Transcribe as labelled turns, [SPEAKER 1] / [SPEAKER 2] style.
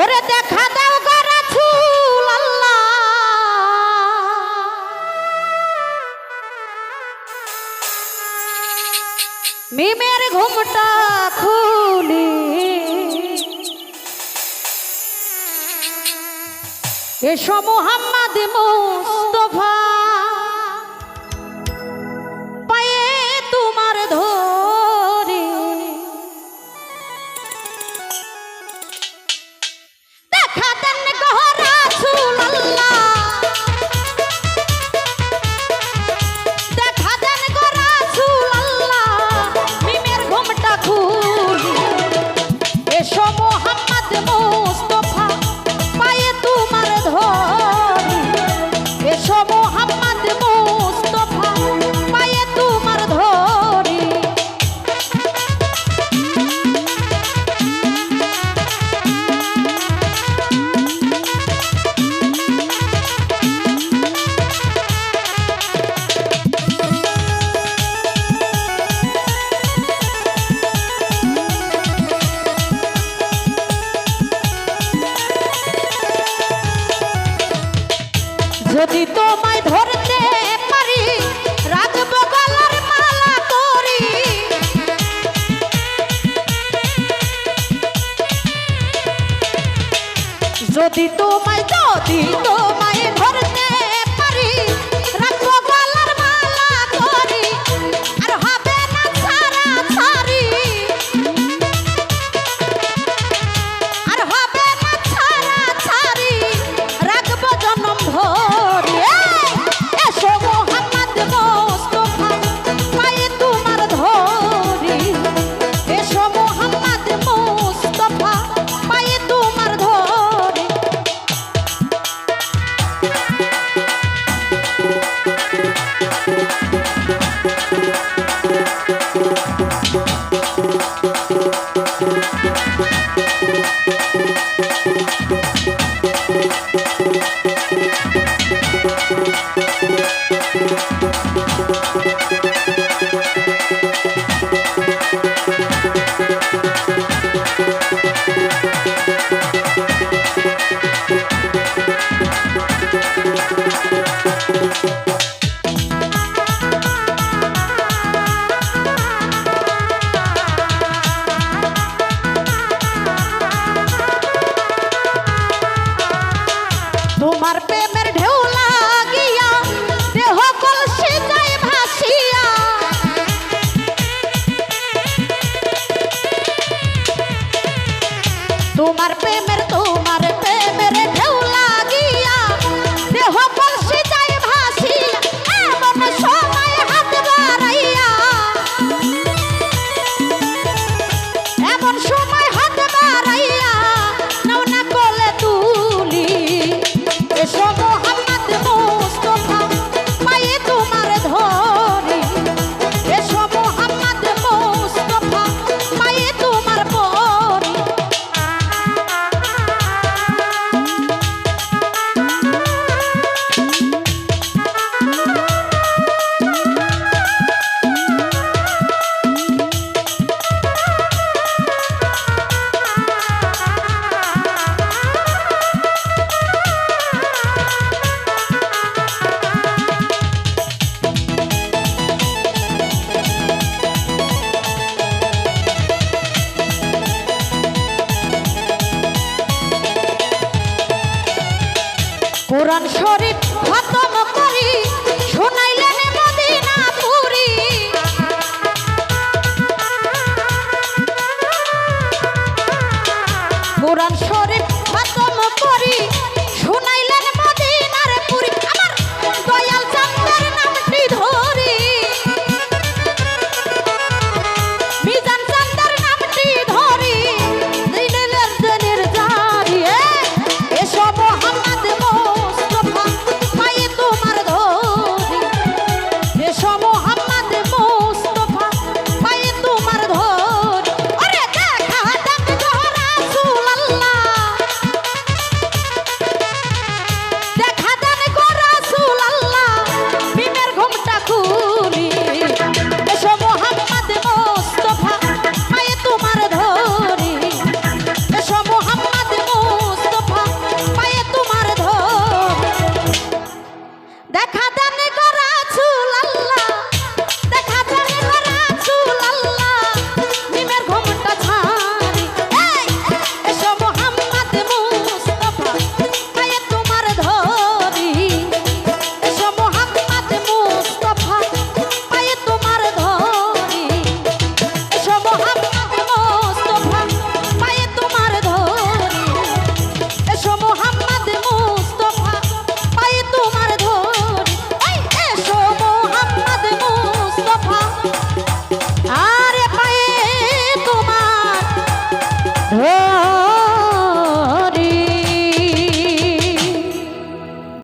[SPEAKER 1] ওরে দেখা দাও আল্লাহ। মিমের ঘুমটা খুলি। এসো মোহাম্মদ মুস্তফা। যদি তোমায় যদি তোমায় ঘর Thank you. Quran Sharif that kind